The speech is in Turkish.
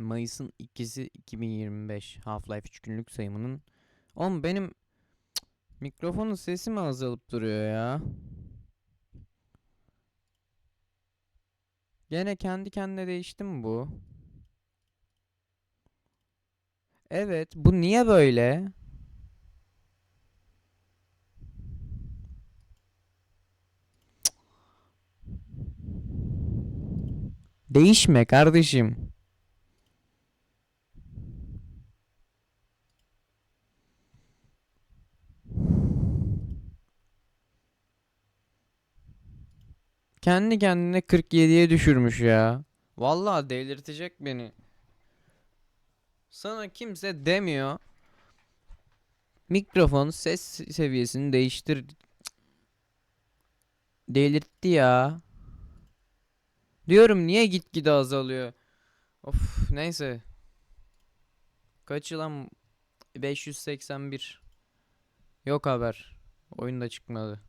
Mayıs'ın 2'si 2025 Half-Life 3 günlük sayımının. Oğlum benim mikrofonun sesi mi azalıp duruyor ya? Gene kendi kendine değişti mi bu? Evet, bu niye böyle? Değişme kardeşim. Kendi kendine 47'ye düşürmüş ya. Vallahi delirtecek beni. Sana kimse demiyor. Mikrofon ses seviyesini değiştir. Delirtti ya. Diyorum niye gitgide azalıyor. Of neyse. Kaç yılan 581. Yok haber. Oyunda çıkmadı.